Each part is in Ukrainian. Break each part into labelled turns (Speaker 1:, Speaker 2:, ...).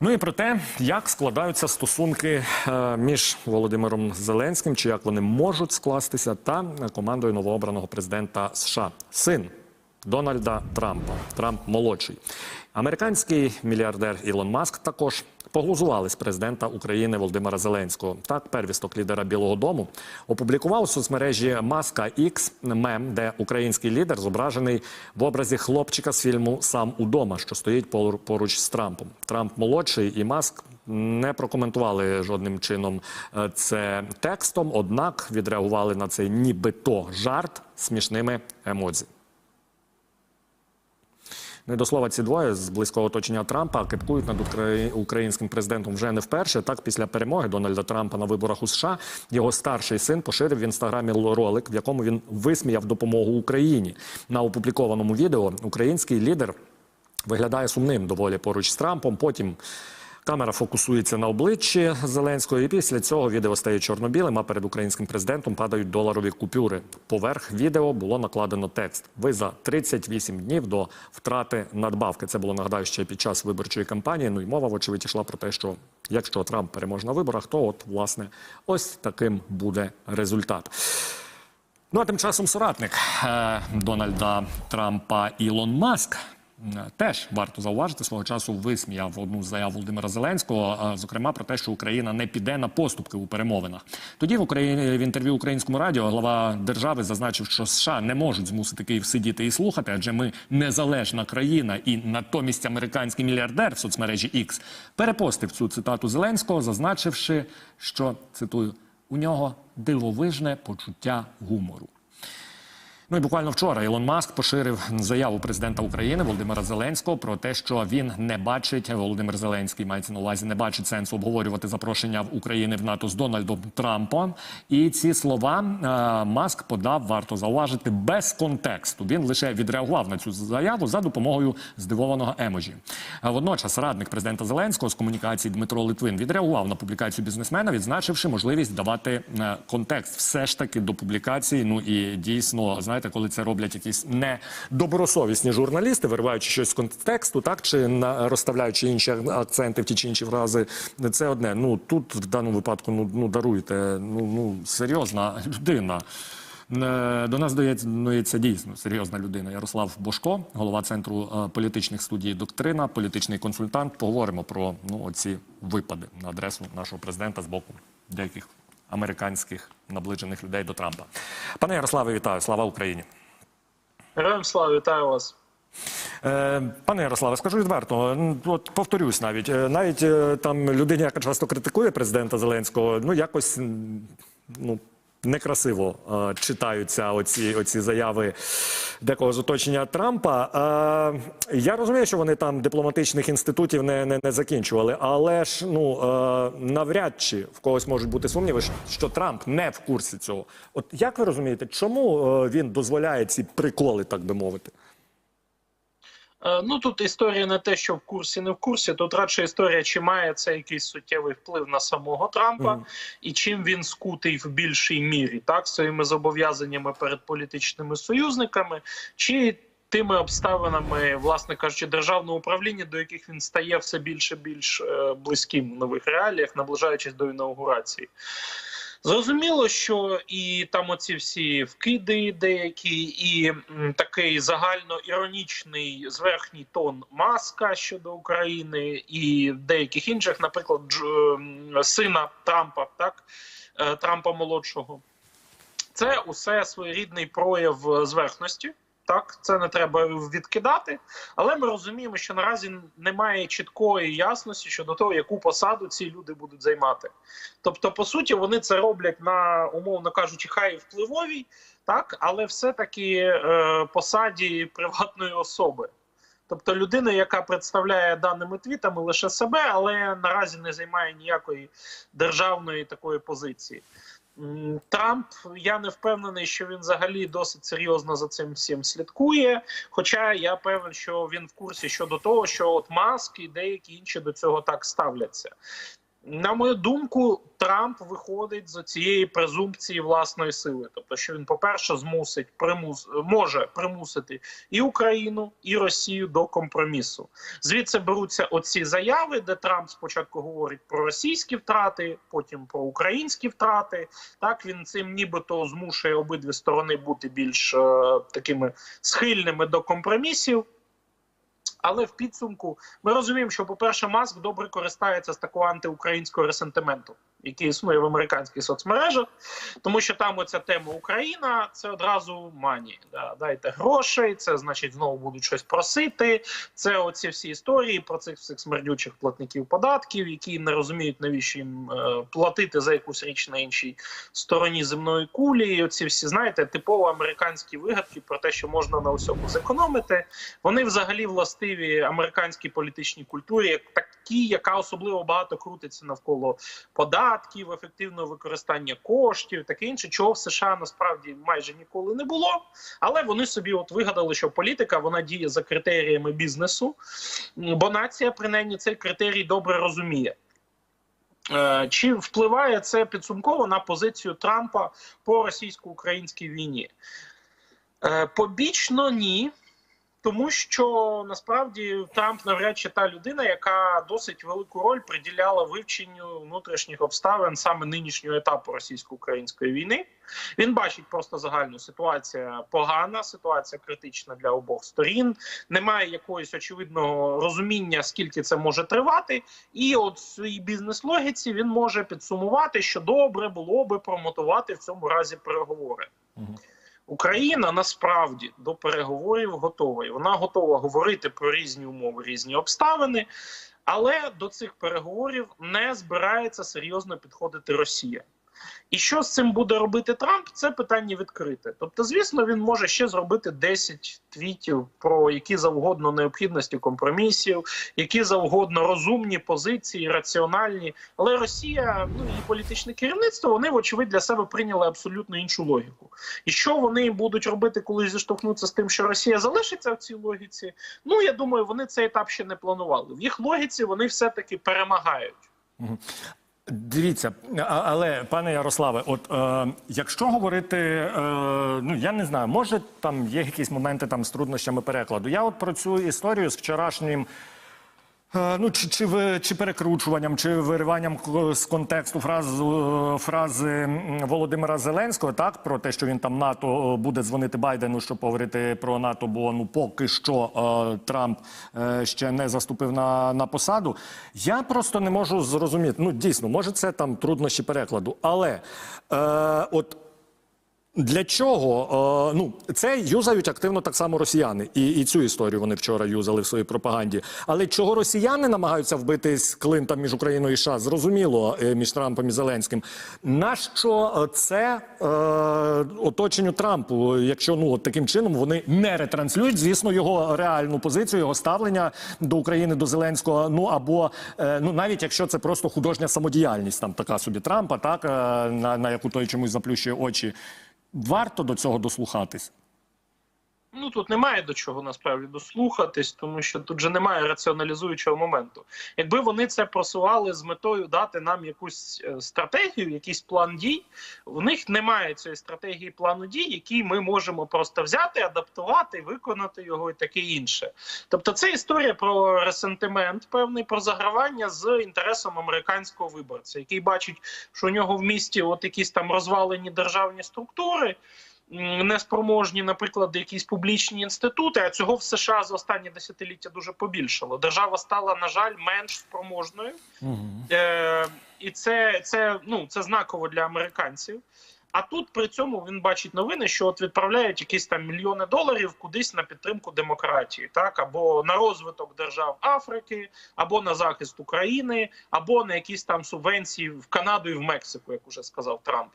Speaker 1: Ну і про те, як складаються стосунки е, між Володимиром Зеленським, чи як вони можуть скластися, та командою новообраного президента США, син Дональда Трампа, Трамп молодший. Американський мільярдер Ілон Маск також поглузували з президента України Володимира Зеленського. Так, первісток лідера Білого Дому опублікував у соцмережі Маска X мем, де український лідер зображений в образі хлопчика з фільму Сам удома, що стоїть пору- поруч з Трампом. Трамп молодший і Маск не прокоментували жодним чином е, це текстом однак відреагували на цей нібито жарт смішними емодзі. І до слова, ці двоє з близького оточення Трампа кипкують над украї- українським президентом вже не вперше. Так, після перемоги Дональда Трампа на виборах у США його старший син поширив в інстаграмі ролик, в якому він висміяв допомогу Україні. На опублікованому відео український лідер виглядає сумним доволі поруч з Трампом. Потім камера фокусується на обличчі Зеленського, і після цього відео стає чорно-білим. А перед українським президентом падають доларові купюри. Поверх відео було накладено текст. Ви за 38 днів до втрати надбавки. Це було нагадаю ще під час виборчої кампанії. Ну і мова, вочевидь, йшла про те, що якщо Трамп переможе на виборах, то от власне ось таким буде результат. Ну а тим часом соратник е, Дональда Трампа Ілон Маск. Е, Теж варто зауважити свого часу висміяв одну з заяв Володимира Зеленського, е, зокрема про те, що Україна не піде на поступки у перемовинах. Тоді в Україні в інтерв'ю українському радіо глава держави зазначив, що США не можуть змусити Київ сидіти і слухати, адже ми незалежна країна, і натомість американський мільярдер в соцмережі X перепостив цю цитату Зеленського, зазначивши, що цитую. У нього дивовижне почуття гумору. Ну і буквально вчора Ілон Маск поширив заяву президента України Володимира Зеленського про те, що він не бачить Володимир Зеленський мається на увазі, не бачить сенсу обговорювати запрошення в України в НАТО з Дональдом Трампом. І ці слова е, Маск подав, варто зауважити, без контексту. Він лише відреагував на цю заяву за допомогою здивованого емоджі. Водночас радник президента Зеленського з комунікації Дмитро Литвин відреагував на публікацію бізнесмена, відзначивши можливість давати е, контекст все ж таки до публікації. Ну і дійсно, знаєте, коли це роблять якісь недобросовісні журналісти, вириваючи щось з контексту, так чи на розставляючи інші акценти в ті чи інші фрази, це одне. Ну тут в даному випадку ну, ну даруйте, ну ну серйозна людина. Е, До нас доєднується дійсно серйозна людина. Ярослав Бошко, голова центру е, політичних студій Доктрина, політичний консультант. Поговоримо про ну оці випади на адресу нашого президента з боку деяких американських наближених людей до Трампа. Пане Ярославе, вітаю! Слава Україні!
Speaker 2: Героям слава, вітаю вас.
Speaker 1: Е, Пане Ярославе, скажу відверто, от повторюсь навіть, е, навіть е, там людині, яка часто критикує президента Зеленського, ну якось ну. Некрасиво е, читаються оці, оці заяви декого з оточення Трампа. Е, я розумію, що вони там дипломатичних інститутів не, не, не закінчували, але ж ну е, навряд чи в когось можуть бути сумніви, що- Трамп не в курсі цього. От як ви розумієте, чому е, він дозволяє ці приколи, так би мовити?
Speaker 2: Е, Ну тут історія не те, що в курсі, не в курсі. Тут радше історія, чи має це якийсь суттєвий вплив на самого Трампа,
Speaker 1: Мгм.
Speaker 2: і чим він скутий в більшій мірі, так своїми зобов'язаннями перед політичними союзниками, чи тими обставинами, власне кажучи, державного управління, до яких він стає все більше більш е, близьким в нових реаліях, наближаючись до інаугурації. Зрозуміло, що і там оці всі вкиди деякі, і такий загально іронічний зверхній тон маска щодо України і деяких інших, наприклад, Дж, ем, сина Трампа, так е, Трампа молодшого. Це усе своєрідний прояв зверхності. Так, це не треба відкидати, але ми розуміємо, що наразі немає чіткої ясності щодо того, яку посаду ці люди будуть займати. Тобто, по суті, вони це роблять на умовно кажучи, хай впливовій, так, але все-таки е, посаді приватної особи. Тобто людина, яка представляє даними твітами лише себе, але наразі не займає ніякої державної такої позиції. Трамп, я не впевнений, що він взагалі досить серйозно за цим всім слідкує. Хоча я певен, що він в курсі щодо того, що от Маск і деякі інші до цього так ставляться. На мою думку, Трамп виходить з цієї презумпції власної сили. Тобто, що він, по-перше, змусить примус може примусити і Україну, і Росію до компромісу. Звідси беруться оці заяви, де Трамп спочатку говорить про російські втрати, потім про українські втрати. Так він цим нібито змушує обидві сторони бути більш е, такими схильними до компромісів. Але в підсумку ми розуміємо, що, по-перше, Маск добре користається з такого антиукраїнського ресентименту, який існує в американських соцмережах, тому що там оця тема Україна це одразу мані. Да, дайте грошей, це значить знову будуть щось просити. Це оці всі історії про цих всіх смердючих платників податків, які не розуміють, навіщо їм е, платити за якусь річ на іншій стороні земної кулі. І оці всі знаєте, типово американські вигадки про те, що можна на усьому зекономити. Вони взагалі властиві американській політичній культурі, як такі, яка особливо багато крутиться навколо податків, ефективного використання коштів, таке інше, чого в США насправді майже ніколи не було. Але вони собі от вигадали, що політика вона діє за критеріями бізнесу, бо нація принаймні цей критерій добре розуміє. Е, Чи впливає це підсумково на позицію Трампа по російсько-українській війні? Е, Побічно ні. Тому що насправді Трамп навряд чи та людина, яка досить велику роль приділяла вивченню внутрішніх обставин саме нинішнього етапу російсько-української війни. Він бачить просто загальну ситуація погана, ситуація критична для обох сторін. Немає якогось очевидного розуміння, скільки це може тривати. І от своїй бізнес-логіці він може підсумувати, що добре було би промотувати в цьому разі переговори. Україна насправді до переговорів готова. І Вона готова говорити про різні умови, різні обставини, але до цих переговорів не збирається серйозно підходити Росія. І що з цим буде робити Трамп? Це питання відкрите. Тобто, звісно, він може ще зробити 10 твітів про які завгодно необхідності компромісів, які завгодно розумні позиції, раціональні. Але Росія, ну і політичне керівництво, вони вочевидь для себе прийняли абсолютно іншу логіку. І що вони будуть робити, коли зіштовхнуться з тим, що Росія залишиться в цій логіці? Ну я думаю, вони цей етап ще не планували. В їх логіці вони все таки перемагають.
Speaker 1: Дивіться, але пане Ярославе, от е, якщо говорити, е, ну я не знаю, може там є якісь моменти там з труднощами перекладу. Я от про цю історію з вчорашнім. Е, Ну, чи, чи, чи перекручуванням, чи вириванням з контексту фразу, фрази Володимира Зеленського, так, про те, що він там НАТО е, буде дзвонити Байдену, щоб поговорити про НАТО, бо ну поки що е, Трамп е, ще не заступив на, на посаду. Я просто не можу зрозуміти. Ну, дійсно, може, це там труднощі перекладу, але е, от. Для чого? Е, ну, це юзають активно так само росіяни. І, і цю історію вони вчора юзали в своїй пропаганді. Але чого росіяни намагаються вбити з клинта між Україною і США? Зрозуміло, е, між Трампом і Зеленським. Нащо це е, оточенню Трампу? Якщо ну от таким чином вони не ретранслюють, звісно, його реальну позицію, його ставлення до України, до Зеленського. Ну або е, ну навіть якщо це просто художня самодіяльність, там така собі Трампа, так е, на, на яку той чомусь заплющує очі. Варто до цього дослухатись.
Speaker 2: Ну тут немає до чого насправді дослухатись, тому що тут же немає раціоналізуючого моменту. Якби вони це просували з метою дати нам якусь е, стратегію, якийсь план дій, в них немає цієї стратегії плану дій, який ми можемо просто взяти, адаптувати, виконати його і таке інше. Тобто, це історія про ресентимент, певний про загравання з інтересом американського виборця, який бачить, що у нього в місті от якісь там розвалені державні структури неспроможні, наприклад, якісь публічні інститути. А цього в США за останні десятиліття дуже побільшало. Держава стала, на жаль, менш спроможною, е, і це, це, ну, це знаково для американців. А тут при цьому він бачить новини, що от відправляють якісь там мільйони доларів кудись на підтримку демократії, так або на розвиток держав Африки, або на захист України, або на якісь там субвенції в Канаду і в Мексику, як уже сказав Трамп.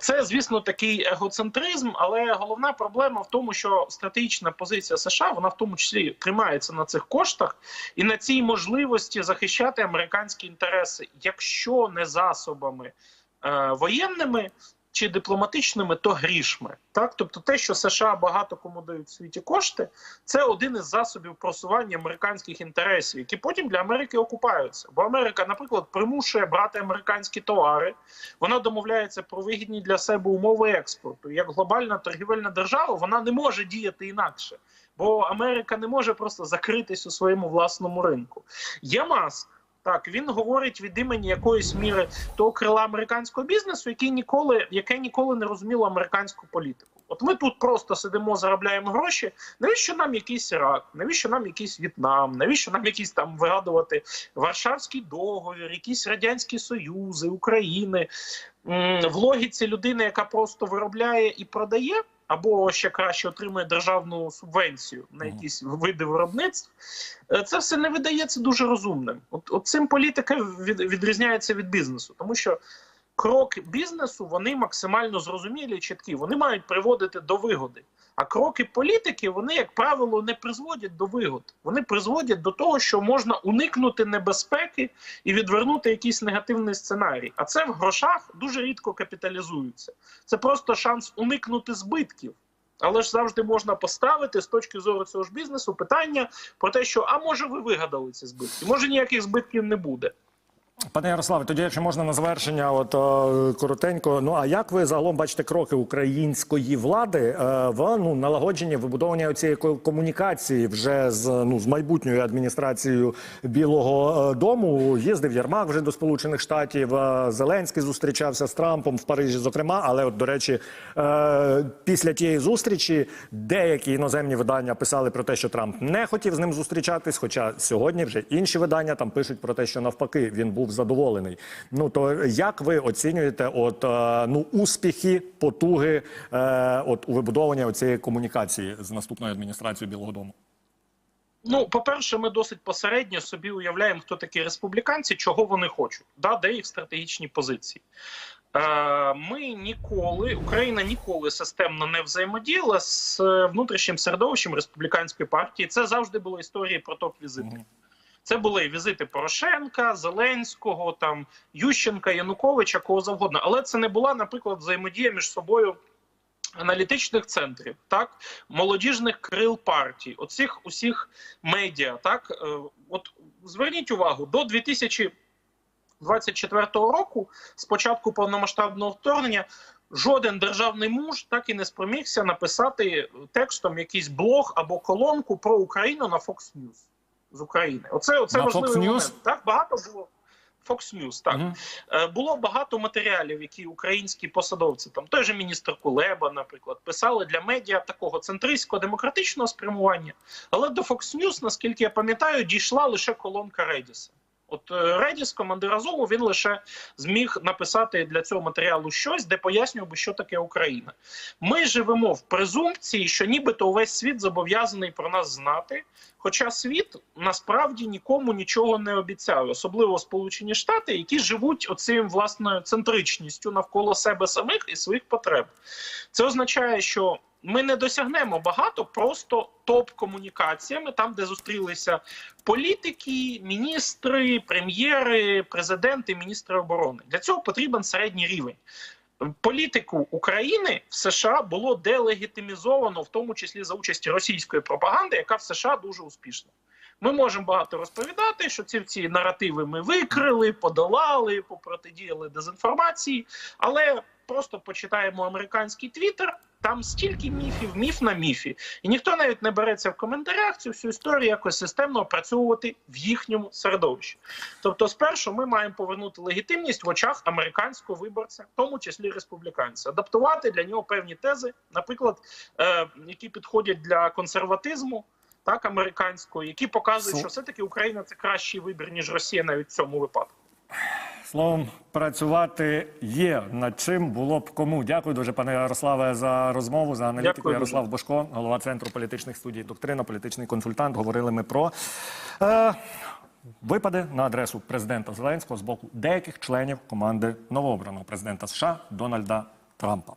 Speaker 2: Це, звісно, такий егоцентризм, але головна проблема в тому, що стратегічна позиція США вона в тому числі тримається на цих коштах і на цій можливості захищати американські інтереси, якщо не засобами е, воєнними, чи дипломатичними, то грішми. Так, тобто, те, що США багато кому дають в світі кошти, це один із засобів просування американських інтересів, які потім для Америки окупаються. Бо Америка, наприклад, примушує брати американські товари, вона домовляється про вигідні для себе умови експорту. Як глобальна торгівельна держава, вона не може діяти інакше, бо Америка не може просто закритись у своєму власному ринку. ЯМАС. Так, він говорить від імені якоїсь міри того крила американського бізнесу, який ніколи, яке ніколи не розуміло американську політику. От ми тут просто сидимо, заробляємо гроші. Навіщо нам якийсь Ірак? Навіщо нам якийсь В'єтнам? Навіщо нам якісь там вигадувати Варшавський договір, якісь радянські союзи, України в логіці людини, яка просто виробляє і продає, або ще краще отримує державну субвенцію на якісь види виробництв. Е, Це все не видається дуже розумним. От, от цим політика від, відрізняється від бізнесу, тому що кроки бізнесу вони максимально зрозумілі і чіткі. Вони мають приводити до вигоди. А кроки політики, вони, як правило, не призводять до вигод. Вони призводять до того, що можна уникнути небезпеки і відвернути якийсь негативний сценарій. А це в грошах дуже рідко капіталізується. Це просто шанс уникнути збитків. Але ж завжди можна поставити з точки зору цього ж бізнесу питання про те, що а може ви вигадали ці збитки? Може ніяких збитків не буде.
Speaker 1: Пане Ярославе, тоді, якщо можна на завершення, от е, коротенько. Ну а як ви загалом бачите кроки української влади е, в ну налагодженні вибудовування цієї комунікації вже з ну з майбутньою адміністрацією Білого е, Дому? Їздив Єрмак вже до Сполучених Штатів. е, Зеленський зустрічався з Трампом в Парижі, зокрема. Але от до речі, е, після тієї зустрічі деякі іноземні видання писали про те, що Трамп не хотів з ним зустрічатись. Хоча сьогодні вже інші видання там пишуть про те, що навпаки він був задоволений. Ну то як ви оцінюєте от е, ну успіхи, потуги е, от у вибудовуванні цієї комунікації з наступною адміністрацією Білого Дому?
Speaker 2: Ну, по-перше, ми досить посередньо собі уявляємо, хто такі республіканці, чого вони хочуть, да, де їх стратегічні позиції. Е, Ми ніколи, Україна ніколи системно не взаємодіяла з е, внутрішнім середовищем республіканської партії. Це завжди були історії про топ-візити. Це були візити Порошенка, Зеленського, там Ющенка, Януковича, кого завгодно. Але це не була, наприклад, взаємодія між собою аналітичних центрів, так молодіжних крил партій, оцих усіх медіа. Так, Е, от зверніть увагу до 2024 року, з початку повномасштабного вторгнення. Жоден державний муж так і не спромігся написати текстом якийсь блог або колонку про Україну на Fox News з України. Оце, оце
Speaker 1: На
Speaker 2: важливий
Speaker 1: Fox News?
Speaker 2: момент. Так багато було Fox News, так.
Speaker 1: mm
Speaker 2: -hmm. було багато матеріалів, які українські посадовці, там той же міністр Кулеба, наприклад, писали для медіа такого центристського демократичного спрямування. Але до Fox News, наскільки я пам'ятаю, дійшла лише колонка Редіса. От Редіс, командир Азову, він лише зміг написати для цього матеріалу щось, де пояснював би, що таке Україна. Ми живемо в презумпції, що нібито увесь світ зобов'язаний про нас знати. Хоча світ насправді нікому нічого не обіцяє, особливо Сполучені Штати, які живуть оцим власною центричністю навколо себе самих і своїх потреб. Це означає, що ми не досягнемо багато просто топ-комунікаціями, там, де зустрілися політики, міністри, прем'єри, президенти, міністри оборони. Для цього потрібен середній рівень. Політику України в США було делегітимізовано, в тому числі за участі російської пропаганди, яка в США дуже успішна. Ми можемо багато розповідати, що ці ці наративи ми викрили, подолали, попротидіяли дезінформації, але просто почитаємо американський твіттер, там стільки міфів, міф на міфі, і ніхто навіть не береться в коментарях цю всю історію якось системно опрацьовувати в їхньому середовищі. Тобто, спершу ми маємо повернути легітимність в очах американського виборця, в тому числі республіканця, адаптувати для нього певні тези, наприклад, е, які підходять для консерватизму. Так, американського, які показують, що все-таки Україна це кращий вибір, ніж Росія навіть в цьому випадку.
Speaker 1: Словом, працювати є над чим було б кому. Дякую дуже, пане Ярославе, за розмову, за аналітику.
Speaker 2: Дякую дуже.
Speaker 1: Ярослав Бошко, голова центру політичних студій Доктрина, політичний консультант. Говорили ми про е, випади на адресу президента Зеленського з боку деяких членів команди новообраного президента США Дональда Трампа.